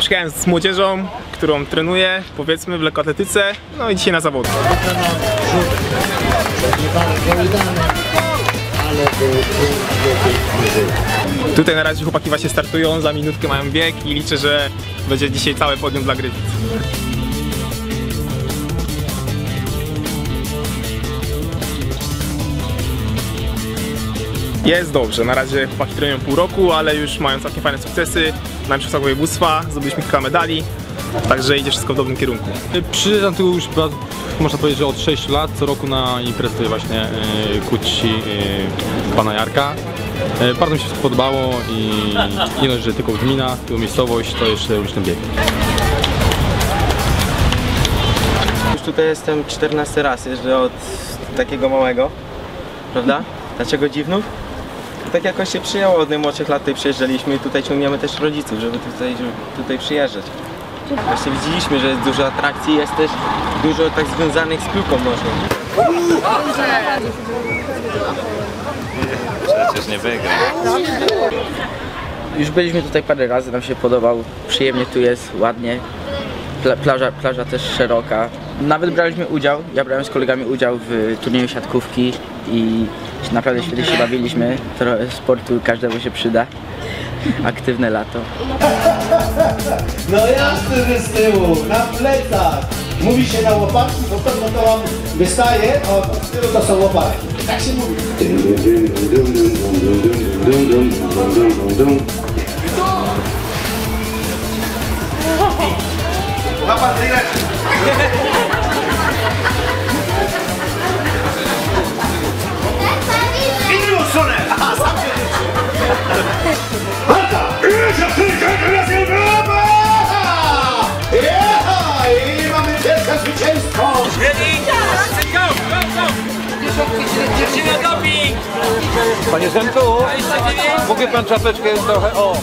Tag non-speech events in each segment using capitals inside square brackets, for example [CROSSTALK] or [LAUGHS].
Przyjechałem z młodzieżą, którą trenuję, powiedzmy, w lekkoatletyce, no i dzisiaj na zawody. Tutaj na razie chłopaki właśnie startują, za minutkę mają bieg i liczę, że będzie dzisiaj całe podium dla Gryfic. Jest dobrze, na razie chłopaki trenują pół roku, ale już mają całkiem fajne sukcesy na mistrzostwach województwa, zdobyliśmy kilka medali, także idzie wszystko w dobrym kierunku. Przyjeżdżam tu już można powiedzieć, że od 6 lat, co roku na imprezę tutaj właśnie e, Kuci e, pana Jarka. E, bardzo mi się podobało i nie dość, że tylko gmina, tu miejscowość, to jeszcze już ten bieg. Już tutaj jestem 14 raz, jeżdżę od takiego małego, prawda? Dlaczego dziwnów? Tak jakoś się przyjęło, od najmłodszych lat tutaj przyjeżdżaliśmy i tutaj ciągniemy też rodziców, żeby tutaj, żeby tutaj przyjeżdżać. Właśnie widzieliśmy, że jest dużo atrakcji, jest też dużo tak związanych z piłką nożną. Przecież nie wygra. Już byliśmy tutaj parę razy, nam się podobał, przyjemnie tu jest, ładnie. Pla plaża, plaża też szeroka. Nawet braliśmy udział, ja brałem z kolegami udział w turnieju siatkówki i naprawdę świetnie się bawiliśmy. Trochę sportu każdemu się przyda. Aktywne lato. No jasne, że z tyłu, na plecach. Mówi się na łopatki, bo pewno to wam wystaje, o z tyłu to są łopatki. Tak się mówi. Jecha! I mamy zwycięstwo! Panie Zenku, mógłby pan czapeczkę trochę, o.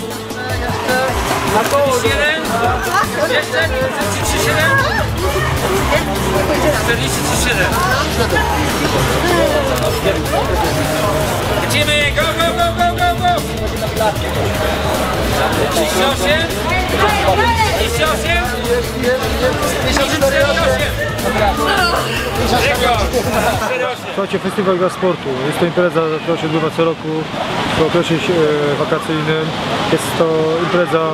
Na koło. Jeszcze 37? 47. Lecimy, go, go, go, go, go, go! 38? 38? 48? Rekord! 48. Słuchajcie, Festiwal dla Sportu. Jest to impreza, która się odbywa co roku w okresie e, wakacyjnym. Jest to impreza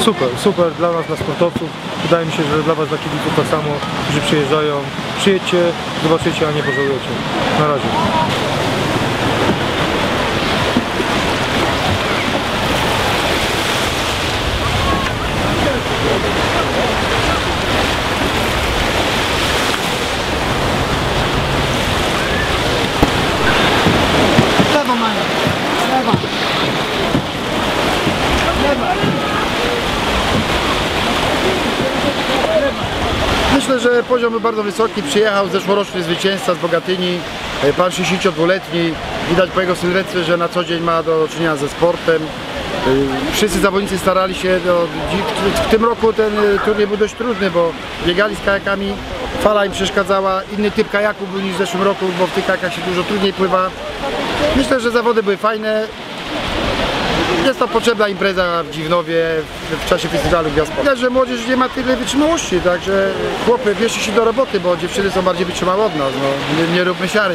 super, super dla nas, dla sportowców. Wydaje mi się, że dla Was, dla kibiców tak samo, którzy przyjeżdżają. Przyjedźcie, zobaczycie, a nie pożałujecie. Na razie. Myślę, że poziom był bardzo wysoki. Przyjechał zeszłoroczny zwycięzca z Bogatyni, e, pan 62-letni. Widać po jego sylwetce, że na co dzień ma do czynienia ze sportem. E, Wszyscy zawodnicy starali się. No, dzi- w tym roku ten e, turniej był dość trudny, bo biegali z kajakami, fala im przeszkadzała. Inny typ kajaku był niż w zeszłym roku, bo w tych kajakach się dużo trudniej pływa. Myślę, że zawody były fajne. Jest to potrzebna impreza w Dziwnowie w, w czasie festiwalu Gwiazd Widać, że młodzież nie ma tyle wytrzymałości, także chłopy, bierzcie się do roboty, bo dziewczyny są bardziej wytrzymałe od nas, no. nie, nie róbmy siary.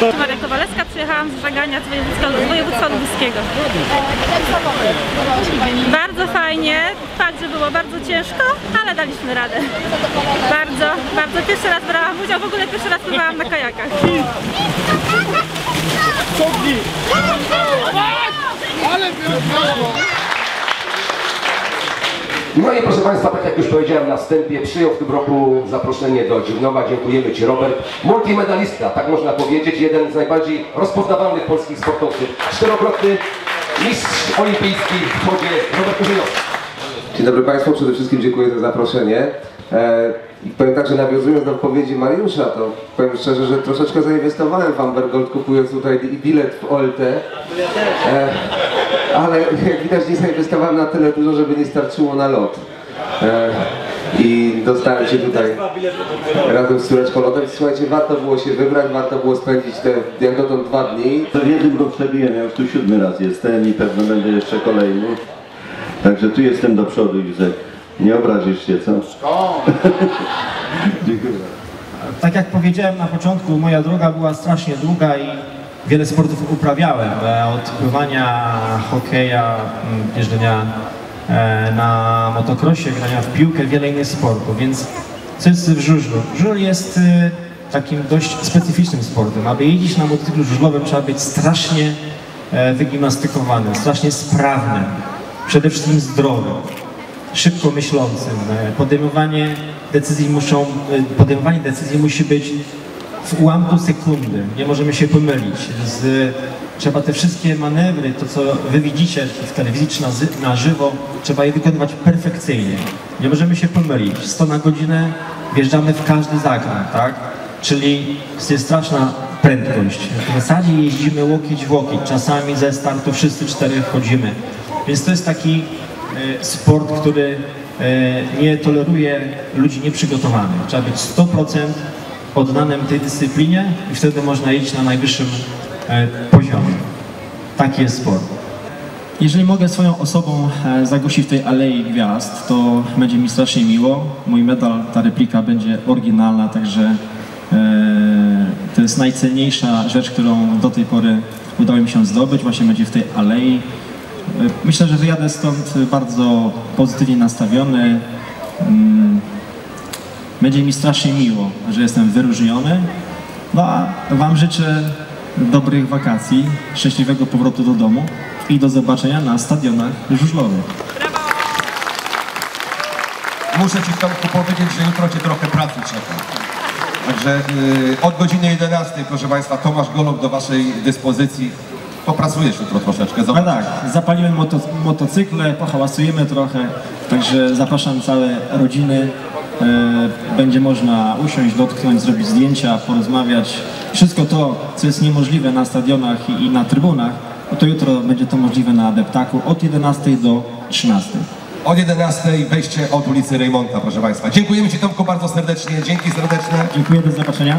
Maria Kowalewska, przyjechałam z żegania z województwa, lubuskiego. Bardzo fajnie, fakt, że było bardzo ciężko, ale daliśmy radę. Bardzo, bardzo pierwszy raz brałam udział, w ogóle pierwszy raz pływałam na kajakach. No i proszę Państwa, tak jak już powiedziałem na wstępie, przyjął w tym roku zaproszenie do Dziwnowa. Dziękujemy Ci Robert. Multimedalista, tak można powiedzieć, jeden z najbardziej rozpoznawalnych polskich sportowców. Czterokrotny mistrz olimpijski w chodzie Robert Kurzynowski. Dzień dobry Państwu, przede wszystkim dziękuję za zaproszenie. E, powiem tak, że nawiązując do odpowiedzi Mariusza, to powiem szczerze, że troszeczkę zainwestowałem w Ambergold kupując tutaj bilet w OLT. E, ale jak widać nie zainwestowałem na tyle dużo, żeby nie starczyło na lot. E, I dostałem się tutaj razem z córeczką lotem. Słuchajcie, warto było się wybrać, warto było spędzić te jak dotąd dwa dni. To w jednym go przebiłem, ja już tu siódmy raz jestem i pewno będę jeszcze kolejny. Także tu jestem do przodu, Józef. Nie obrazisz się, co? [LAUGHS] Dziękuję. Tak jak powiedziałem na początku, moja droga była strasznie długa i wiele sportów uprawiałem. E, Od pływania, hokeja, mm, jeżdżenia e, na motocrossie, grania w piłkę, wiele innych sportów, więc co jest w żużlu? Żużl jest e, takim dość specyficznym sportem. Aby jeździć na motocyklu żużlowym trzeba być strasznie wygimnastykowanym, strasznie sprawnym, przede wszystkim zdrowym szybko myślącym. Podejmowanie decyzji muszą, podejmowanie decyzji musi być w ułamku sekundy. Nie możemy się pomylić. Z, trzeba te wszystkie manewry, to co wy widzicie w telewizji czy na, na żywo, trzeba je wykonywać perfekcyjnie. Nie możemy się pomylić. 100 na godzinę wjeżdżamy w każdy zakręt, tak? Czyli jest straszna prędkość. W zasadzie jeździmy łokieć w łokieć. Czasami ze startu wszyscy cztery wchodzimy. Więc to jest taki e, sport, który e, nie toleruje ludzi nieprzygotowanych. Trzeba być 100% oddanym tej dyscyplinie i wtedy można iść na najwyższym e, poziomie. Taki jest sport. Jeżeli mogę swoją osobą e, zagościć w tej Alei Gwiazd, to będzie mi strasznie miło. Mój medal, ta replika będzie oryginalna, także e, to jest najcenniejsza rzecz, którą do tej pory udało mi się zdobyć. Właśnie będzie w tej Alei. Myślę, że wyjadę stąd bardzo pozytywnie nastawiony. Będzie mi strasznie miło, że jestem wyróżniony. No a Wam życzę dobrych wakacji, szczęśliwego powrotu do domu i do zobaczenia na stadionach żużlowych. Muszę Ci Tomku powiedzieć, że jutro Cię trochę pracy czeka. Także y, od godziny 11, proszę Państwa, Tomasz Golub do Waszej dyspozycji. Popracujesz jutro troszeczkę. No tak, zapaliłem moto, motocykle, pohałasujemy trochę, także zapraszam całe rodziny. E, będzie można usiąść, dotknąć, zrobić zdjęcia, porozmawiać. Wszystko to, co jest niemożliwe na stadionach i, na trybunach, no to jutro będzie to możliwe na Adeptaku od 11 do 13. Od 11 wejście od ulicy Rejmonta, proszę Państwa. Dziękujemy Ci Tomku bardzo serdecznie. Dzięki serdeczne. Dziękuję, do zobaczenia.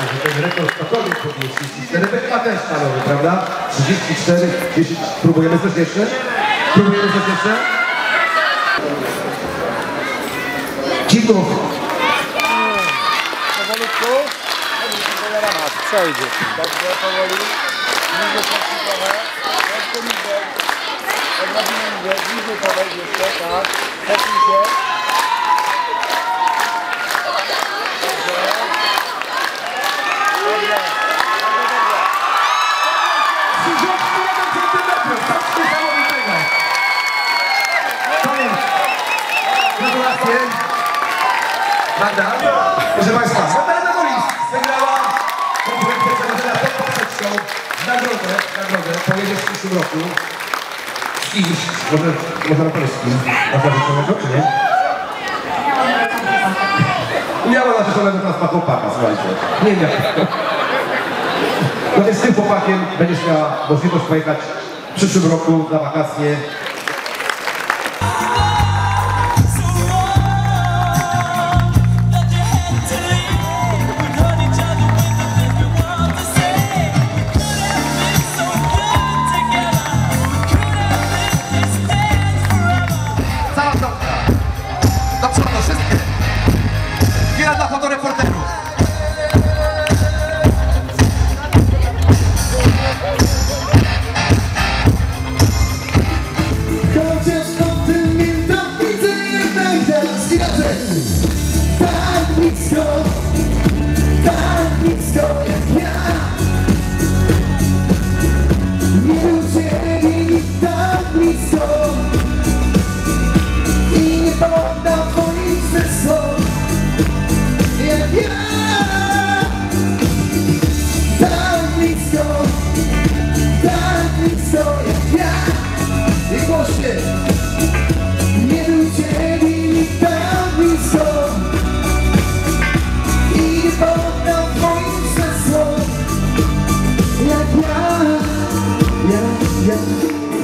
Spodziewałem się, że ten rekord cokolwiek podnieść. 34 Beck ma też stanowy, prawda? 34, 10. Próbujemy coś jeszcze? Próbujemy coś jeszcze? Dzików. Powolutku. Przejdzie. Dobrze, powoli. Niżej patrzcie trochę. Jeszcze niżej. Odrobinę niżej. Niżej podejdź jeszcze, tak. Cofnij się. Dobrze. Gratulacje. Magda. Proszę Państwa, Magdalena Golis wygrała konkurencję przewodzenia Set Show. Nagrodę, nagrodę pojedzie w przyszłym roku. Z kimś, może, może na polskim, na zarzeczonego, czy nie? Miała narzeczonego teraz ma chłopaka, słuchajcie. Nie miała. No więc z tym chłopakiem będziesz miała możliwość pojechać w przyszłym roku na wakacje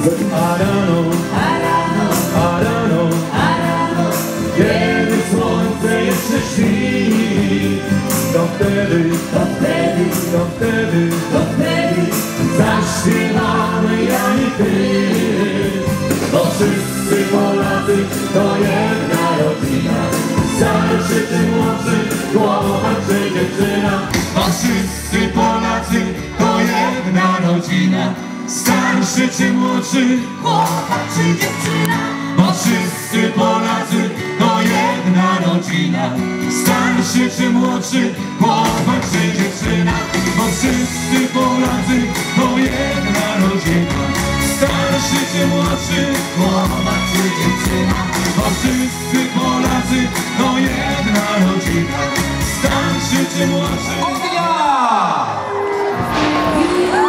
But I don't rodzina, starszy czy młodszy, chłopak czy dziewczyna. Bo wszyscy Polacy to jedna rodzina, starszy czy młodszy, chłopak czy dziewczyna. Bo wszyscy Polacy to jedna rodzina, starszy czy młodszy. Summer